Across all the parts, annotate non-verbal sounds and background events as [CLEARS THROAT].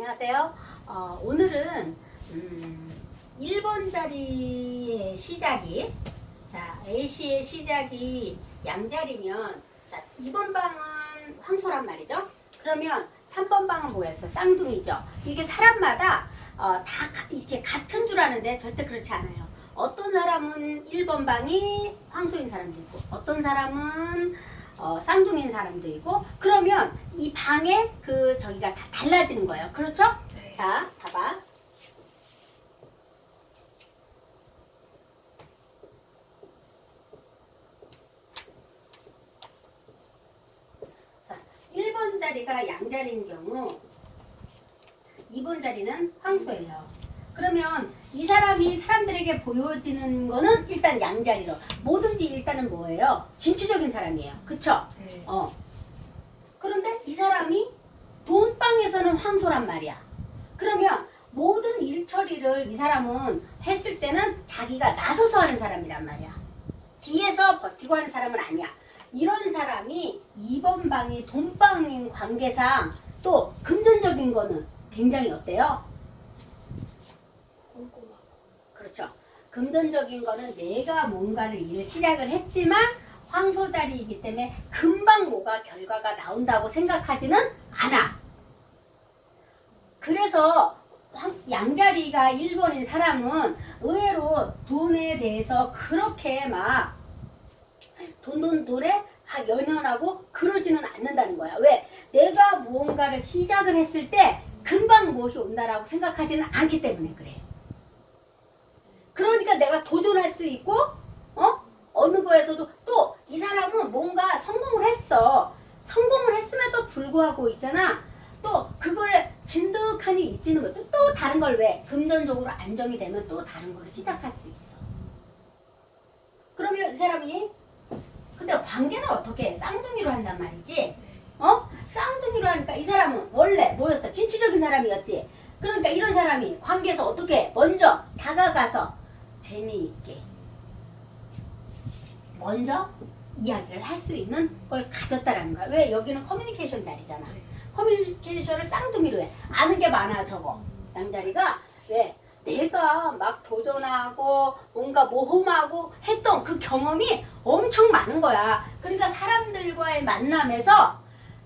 안녕하세요. 어, 오늘은 음, 1번 자리의 시작이 자 A씨의 시작이 양자리면 자 2번 방은 황소란 말이죠. 그러면 3번 방은 뭐였어? 쌍둥이죠. 이게 사람마다 어, 다 가- 이렇게 같은 줄 아는데 절대 그렇지 않아요. 어떤 사람은 1번 방이 황소인 사람도 있고 어떤 사람은 어, 쌍둥이인 사람도 있고 그러면 이 방에 그 저기가 다 달라지는 거예요. 그렇죠? 네. 자, 봐봐. 자, 1번 자리가 양자리인 경우 2번 자리는 황소예요. 그러면 이 사람이 사람들에게 보여지는 거는 일단 양자리로 뭐든지 일단은 뭐예요? 진취적인 사람이에요. 그쵸? 네. 어. 그런데 이 사람이 돈방에서는 황소란 말이야. 그러면 모든 일 처리를 이 사람은 했을 때는 자기가 나서서 하는 사람이란 말이야. 뒤에서 버티고 하는 사람은 아니야. 이런 사람이 2번 방이 돈방인 관계상 또 금전적인 거는 굉장히 어때요? 꼼꼼하고. 그렇죠. 금전적인 거는 내가 뭔가를 일을 시작을 했지만 황소 자리이기 때문에 금방 뭐가 결과가 나온다고 생각하지는 않아. 그래서 황- 양자리가 1번인 사람은 의외로 돈에 대해서 그렇게 막 돈 돈 돈에 막 연연하고 그러지는 않는다는 거야. 왜? 내가 무언가를 시작을 했을 때 금방 무엇이 온다라고 생각하지는 않기 때문에 그래. 그러니까 내가 도전할 수 있고, 어? 어느 거에서도 또 이 사람은 뭔가 성공을 했어. 성공을 했음에도 불구하고 있잖아. 또 그거에 진득하니 있지는 못해. 또 다른 걸 왜? 금전적으로 안정이 되면 또 다른 걸 시작할 수 있어. 그러면 이 사람이 근데 관계는 어떻게 해? 쌍둥이로 한단 말이지. 어? 쌍둥이로 하니까 이 사람은 원래 뭐였어? 진취적인 사람이었지. 그러니까 이런 사람이 관계에서 어떻게 해? 먼저 다가가서 재미있게 먼저 이야기를 할 수 있는 걸 가졌다라는 거야. 왜? 여기는 커뮤니케이션 자리잖아. 네. 커뮤니케이션을 쌍둥이로 해. 아는 게 많아 저거. 양자리가 왜? 내가 막 도전하고 뭔가 모험하고 했던 그 경험이 엄청 많은 거야. 그러니까 사람들과의 만남에서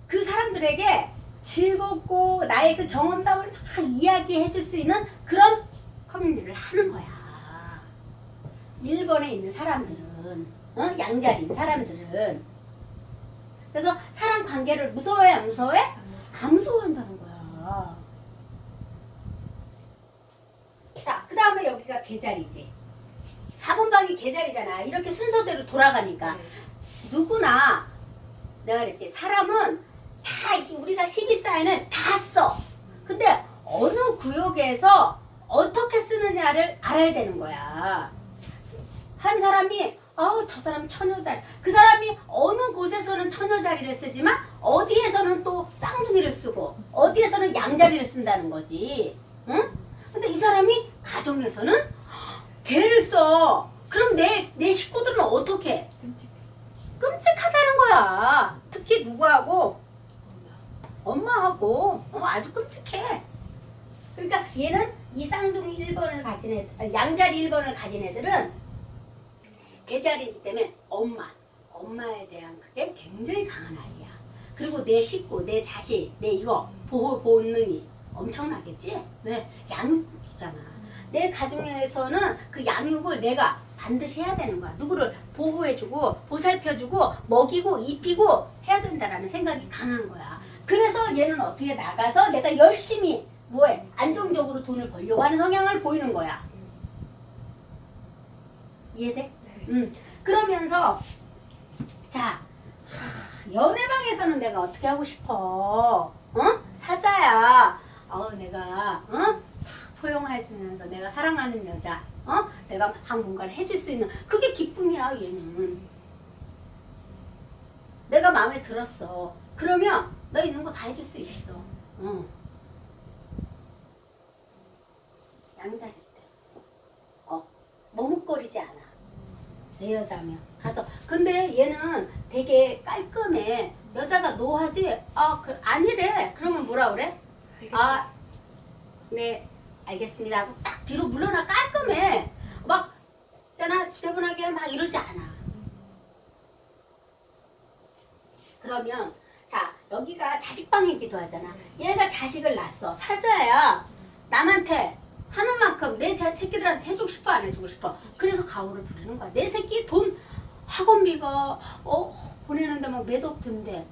그 사람들에게 즐겁고 나의 그 경험담을 막 이야기해 줄 수 있는 그런 커뮤니티를 하는 거야. 1번에 있는 사람들은 어? 양자리인 사람들은 그래서 사람 관계를 무서워해 안 무서워해? 안 무서워한다는 거야. 자, 그 다음에 여기가 계자리지. 4번 방이 계자리잖아. 이렇게 순서대로 돌아가니까. 네. 누구나 내가 그랬지. 사람은 다 우리가 식이사인을 다 써. 근데 어느 구역에서 어떻게 쓰느냐를 알아야 되는 거야. 한 사람이 아, 저 사람 처녀자리. 그 사람이 어느 곳에서는 처녀자리를 쓰지만 어디에서는 또 쌍둥이를 쓰고 어디에서는 양자리를 쓴다는 거지. 응? 근데 이 사람이 가정에서는 개를 써. 그럼 내, 내 식구들은 어떻게. 끔찍하다는 거야. 특히 누구하고? 엄마. 엄마하고. 어, 아주 끔찍해. 그러니까 얘는 이 쌍둥이 1번을 가진 애, 양자리 1번을 가진 애들은 개자리이기 때문에 엄마, 엄마에 대한 그게 굉장히 강한 아이야. 그리고 내 식구, 내 자식, 내 이거 보호 본능이 엄청나겠지? 왜? 양육이잖아. 내 가정에서는 그 양육을 내가 반드시 해야 되는 거야. 누구를 보호해주고 보살펴주고 먹이고 입히고 해야 된다라는 생각이 강한 거야. 그래서 얘는 어떻게 나가서 내가 열심히 뭐해 안정적으로 돈을 벌려고 하는 성향을 보이는 거야. 이해돼? 네. 음. 그러면서 자 연애방에서는 내가 어떻게 하고 싶어? 어? 사자야. 어 내가 어? 탁 포용해주면서 내가 사랑하는 여자. 어? 내가 막 뭔가를 해줄 수 있는 그게 기쁨이야 얘는. 내가 마음에 들었어. 그러면 너 있는 거 다 해줄 수 있어. 어. 양자리 때. 어. 머뭇거리지 않아. 내 여자면. 가서. 근데 얘는 되게 깔끔해. 여자가 노하지? 아 그, 아니래. 그러면 뭐라 그래? 아네 알겠습니다. 하고 딱 뒤로 물러나. 깔끔해. 막 있잖아. 지저분하게 막 이러지 않아. 그러면 자 여기가 자식방이기도 하잖아. 얘가 자식을 낳았어. 사자야. 남한테 하는 만큼 내 자, 새끼들한테 해주고 싶어 안 해주고 싶어. 그래서 가오를 부리는 거야. 내 새끼 돈 학원비가 어 보내는데 막 매덕 든데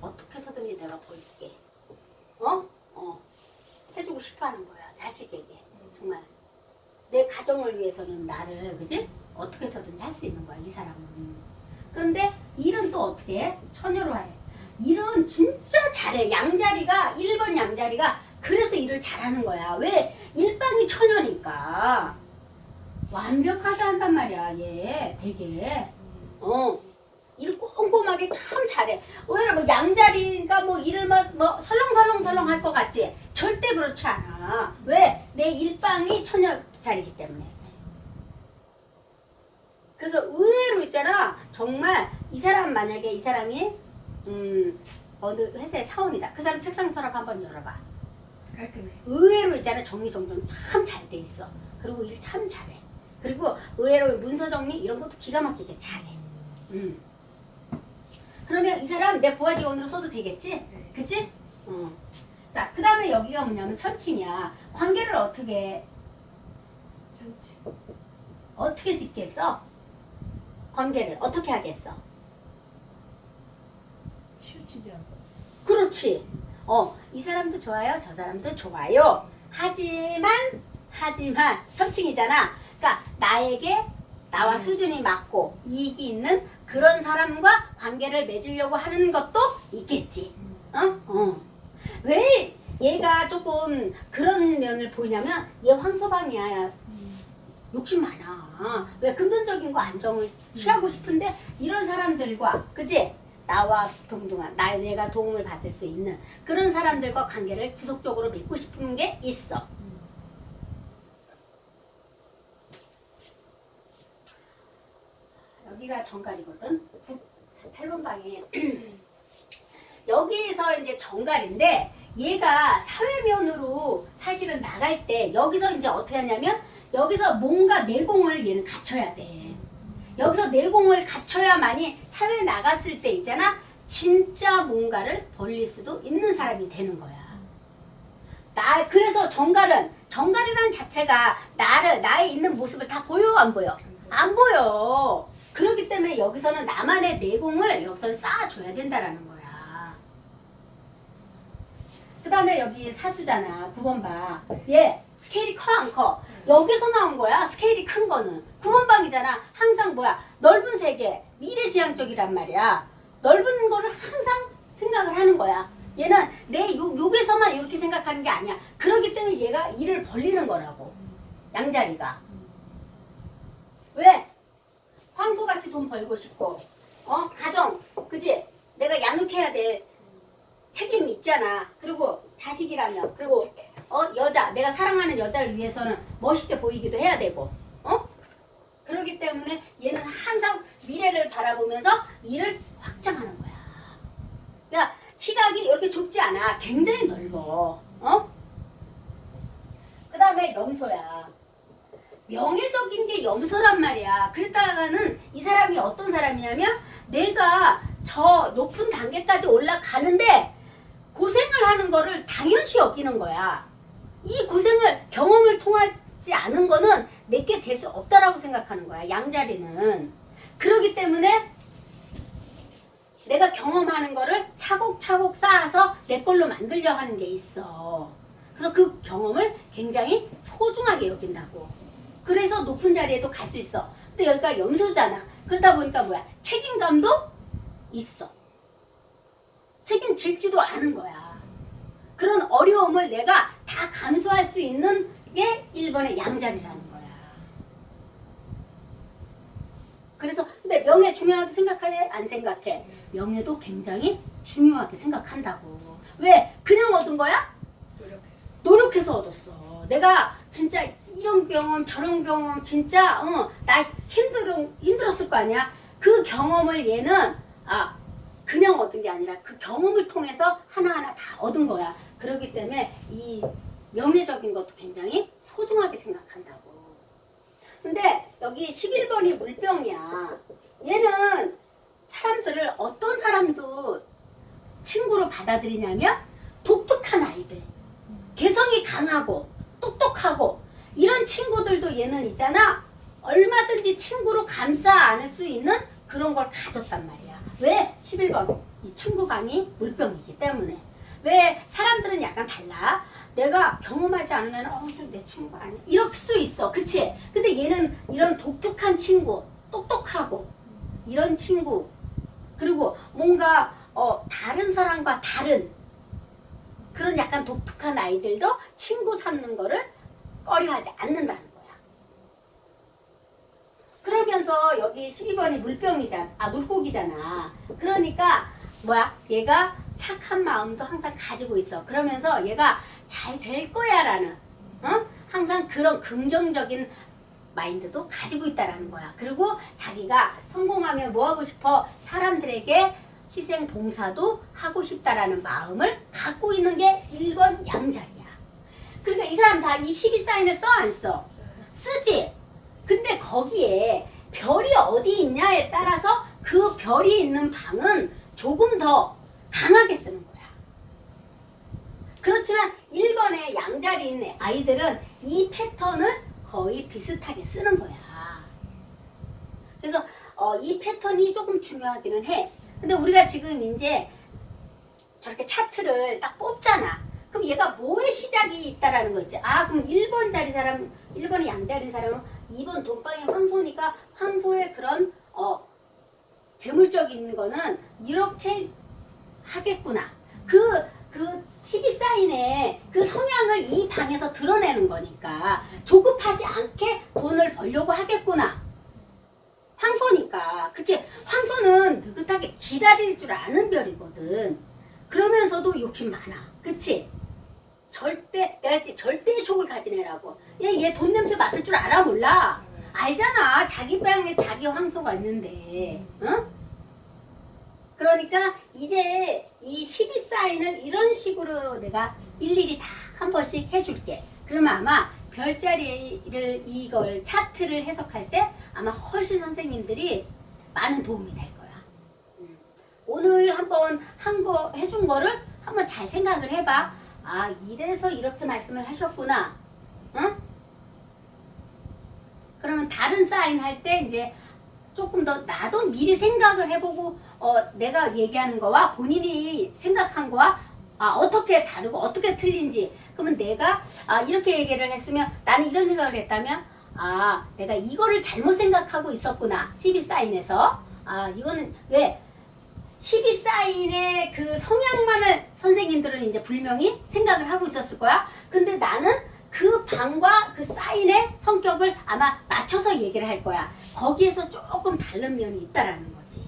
어떻게 해서든지 내가 벌게. 어? 어. 해주고 싶어 하는 거야 자식에게. 정말. 내 가정을 위해서는 나를 그지? 어떻게 해서든지 할 수 있는 거야 이 사람은. 근데 일은 또 어떻게 해? 처녀로 해. 일은 진짜 잘해. 양자리가 1번 양자리가 그래서 일을 잘하는 거야. 왜? 일방이 처녀니까 완벽하다 한단 말이야 얘 되게 어. 일 꼼꼼하게 참 잘해. 의외로 뭐 양자리가 뭐 일을 막 뭐 설렁설렁설렁 할 것 같지? 절대 그렇지 않아. 왜? 내 일방이 처녀 자리기 때문에. 그래서 의외로 있잖아. 정말 이 사람 만약에 이 사람이 음 어느 회사의 사원이다. 그 사람 책상 서랍 한번 열어봐. 깔끔해. 의외로 있잖아 정리정돈 참 잘 돼 있어. 그리고 일 참 잘해. 그리고 의외로 문서 정리 이런 것도 기가 막히게 잘해. 음. 그러면 이 사람 내 부하 직원으로 써도 되겠지? 네. 그치? 어. 자, 그 다음에 여기가 뭐냐면 천칭이야. 관계를 어떻게, 천치. 어떻게 짓겠어? 관계를 어떻게 하겠어? 치우치지 않고. 그렇지. 어, 이 사람도 좋아요. 저 사람도 좋아요. 하지만, 하지만, 천칭이잖아. 그러니까, 나에게, 나와 음. 수준이 맞고, 이익이 있는 그런 사람과 관계를 맺으려고 하는 것도 있겠지. 어? 어. 왜 얘가 조금 그런 면을 보이냐면, 얘 황소방이야. 욕심 많아. 왜 금전적인 거 안정을 취하고 싶은데 이런 사람들과 그지? 나와 동등한 나 내가 도움을 받을 수 있는 그런 사람들과 관계를 지속적으로 맺고 싶은 게 있어. 여기가 정갈이거든. 8번 방에 [CLEARS THROAT] 여기에서 이제 정갈인데 얘가 사회면으로 사실은 나갈 때 여기서 이제 어떻게 하냐면 여기서 뭔가 내공을 얘는 갖춰야 돼. 여기서 내공을 갖춰야만이 사회 나갔을 때 있잖아. 진짜 뭔가를 벌릴 수도 있는 사람이 되는 거야. 나 그래서 정갈은 정갈이라는 자체가 나를 나의 있는 모습을 다 보여 안 보여? 안 보여. 그렇기 때문에 여기서는 나만의 내공을 여기서 쌓아줘야 된다라는 거야. 그 다음에 여기 사수잖아. 9번 방. 얘 스케일이 커 안 커? 여기서 나온 거야. 스케일이 큰 거는. 9번 방이잖아. 항상 뭐야. 넓은 세계. 미래지향적이란 말이야. 넓은 거를 항상 생각을 하는 거야. 얘는 내 요, 요게서만 이렇게 생각하는 게 아니야. 그렇기 때문에 얘가 일을 벌리는 거라고. 양자리가. 왜? 황소같이 돈 벌고 싶고, 어? 가정, 그지? 내가 양육해야 될 책임이 있잖아. 그리고 자식이라면, 그리고, 어? 여자, 내가 사랑하는 여자를 위해서는 멋있게 보이기도 해야 되고, 어? 그렇기 때문에 얘는 항상 미래를 바라보면서 일을 확장하는 거야. 그러니까 시각이 이렇게 좁지 않아. 굉장히 넓어. 어? 그 다음에 염소야. 명예적인 게 염소란 말이야. 그랬다가는 이 사람이 어떤 사람이냐면 내가 저 높은 단계까지 올라가는데 고생을 하는 거를 당연시 여기는 거야. 이 고생을 경험을 통하지 않은 거는 내게 될 수 없다라고 생각하는 거야. 양자리는. 그러기 때문에 내가 경험하는 거를 차곡차곡 쌓아서 내 걸로 만들려 하는 게 있어. 그래서 그 경험을 굉장히 소중하게 여긴다고. 그래서 높은 자리에도 갈 수 있어. 근데 여기가 염소잖아. 그러다 보니까 뭐야? 책임감도 있어. 책임질지도 않은 거야. 그런 어려움을 내가 다 감수할 수 있는 게 1번의 양자리라는 거야. 그래서 근데 명예 중요하게 생각해? 안 생각해? 명예도 굉장히 중요하게 생각한다고. 왜? 그냥 얻은 거야? 노력해서. 얻었어. 내가 진짜 이런 경험 저런 경험 진짜 어, 나 힘들어 힘들었을 거 아니야. 그 경험을 얘는 아 그냥 얻은 게 아니라 그 경험을 통해서 하나하나 다 얻은 거야. 그렇기 때문에 이 명예적인 것도 굉장히 소중하게 생각한다고. 근데 여기 11번이 물병이야. 얘는 사람들을 어떤 사람도 친구로 받아들이냐면 독특한 아이들. 개성이 강하고 똑똑하고 이런 친구들도 얘는 있잖아. 얼마든지 친구로 감싸 안을 수 있는 그런 걸 가졌단 말이야. 왜? 11번. 이 친구감이 물병이기 때문에. 왜 사람들은 약간 달라? 내가 경험하지 않으면 어, 좀내 친구 아니야. 이럴 수 있어. 그치? 근데 얘는 이런 독특한 친구, 똑똑하고 이런 친구 그리고 뭔가 어, 다른 사람과 다른 그런 약간 독특한 아이들도 친구 삼는 거를 꺼려하지 않는다는. 그러면서 여기 12번이 물병이잖아. 아, 물고기잖아. 그러니까 뭐야? 얘가 착한 마음도 항상 가지고 있어. 그러면서 얘가 잘 될 거야라는 어? 항상 그런 긍정적인 마인드도 가지고 있다라는 거야. 그리고 자기가 성공하면 뭐 하고 싶어? 사람들에게 희생 봉사도 하고 싶다라는 마음을 갖고 있는 게 1번 양자리야. 그러니까 이 사람 다 이 12사인을 써 안 써? 쓰지. 근데 거기에 별이 어디 있냐에 따라서 그 별이 있는 방은 조금 더 강하게 쓰는 거야. 그렇지만 1번의 양자리 있는 아이들은 이 패턴을 거의 비슷하게 쓰는 거야. 그래서 어, 이 패턴이 조금 중요하기는 해. 근데 우리가 지금 이제 저렇게 차트를 딱 뽑잖아. 그럼 얘가 뭐의 시작이 있다라는 거 있지? 아, 그럼 1번 자리 사람, 1번이 양자리 사람은 2번 돈방이 황소니까 황소의 그런 어 재물적인 거는 이렇게 하겠구나. 그, 그 12사인의 그 성향을 이 방에서 드러내는 거니까 조급하지 않게 돈을 벌려고 하겠구나. 황소니까. 그치? 황소는 느긋하게 기다릴 줄 아는 별이거든. 그러면서도 욕심 많아. 그치? 절대, 내가 했지, 절대 족을 가진 애라고. 얘, 얘 돈 냄새 맡을 줄 알아, 몰라? 알잖아. 자기 방에 자기 황소가 있는데. 응? 그러니까 이제 이 12사인을 이런 식으로 내가 일일이 다 한 번씩 해줄게. 그러면 아마 별자리를 이걸 차트를 해석할 때 아마 훨씬 선생님들이 많은 도움이 될 거야. 음. 오늘 한번 한 거 해준 거를 한번 잘 생각을 해봐. 아 이래서 이렇게 말씀을 하셨구나. 응? 그러면 다른 사인 할 때 이제 조금 더 나도 미리 생각을 해보고 어, 내가 얘기하는 거와 본인이 생각한 거와 아, 어떻게 다르고 어떻게 틀린지. 그러면 내가 아, 이렇게 얘기를 했으면 나는 이런 생각을 했다면 아 내가 이거를 잘못 생각하고 있었구나. 12사인에서. 아 이거는 왜? 12사인의 그 성향만을 선생님들은 이제 분명히 생각을 하고 있었을 거야. 근데 나는 그 방과 그 사인의 성격을 아마 맞춰서 얘기를 할 거야 거기에서 조금 다른 면이 있다라는 거지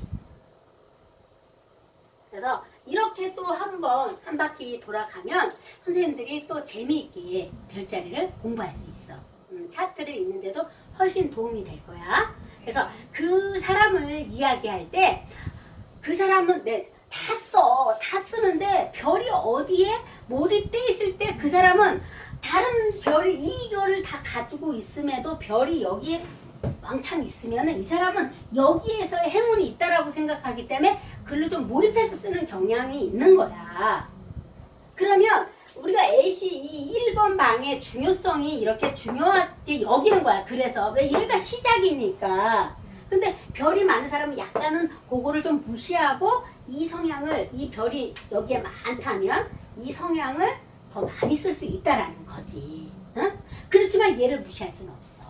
그래서 이렇게 또 한번 한 바퀴 돌아가면 선생님들이 또 재미있게 별자리를 공부할 수 있어. 음, 차트를 읽는데도 훨씬 도움이 될 거야. 그래서 그 사람을 이야기할 때 그 사람은 네, 다 써. 다 쓰는데 별이 어디에 몰입돼 있을 때 그 사람은 다른 별이 이거를 다 가지고 있음에도 별이 여기에 왕창 있으면은 이 사람은 여기에서의 행운이 있다라고 생각하기 때문에 글로 좀 몰입해서 쓰는 경향이 있는 거야. 그러면 우리가 A씨 이 1번 방의 중요성이 이렇게 중요하게 여기는 거야. 그래서 왜 얘가 시작이니까. 근데 별이 많은 사람은 약간은 그거를 좀 무시하고 이 성향을 이 별이 여기에 많다면 이 성향을 더 많이 쓸 수 있다라는 거지. 응? 그렇지만 얘를 무시할 수는 없어.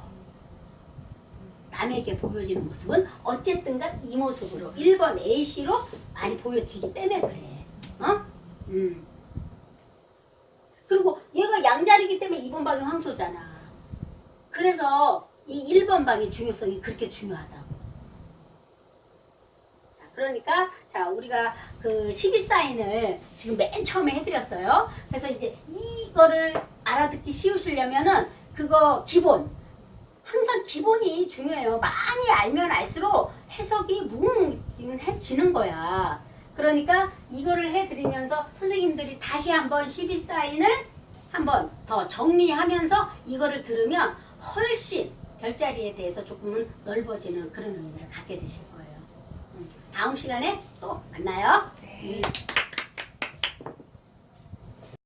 남에게 보여지는 모습은 어쨌든간 이 모습으로 1번 A씨로 많이 보여지기 때문에 그래. 어? 음. 그리고 얘가 양자리기 때문에 2번 방이 황소잖아. 그래서 이 1번 방의 중요성이 그렇게 중요하다고. 그러니까 자 우리가 그 12사인을 지금 맨 처음에 해드렸어요. 그래서 이제 이거를 알아듣기 쉬우시려면은 그거 기본 항상 기본이 중요해요. 많이 알면 알수록 해석이 무궁해지는 거야. 그러니까 이거를 해드리면서 선생님들이 다시 한번 12사인을 한번 더 정리하면서 이거를 들으면 훨씬 별자리에 대해서 조금은 넓어지는 그런 의미를 갖게 되실 거예요. 다음 시간에 또 만나요. 네. 음.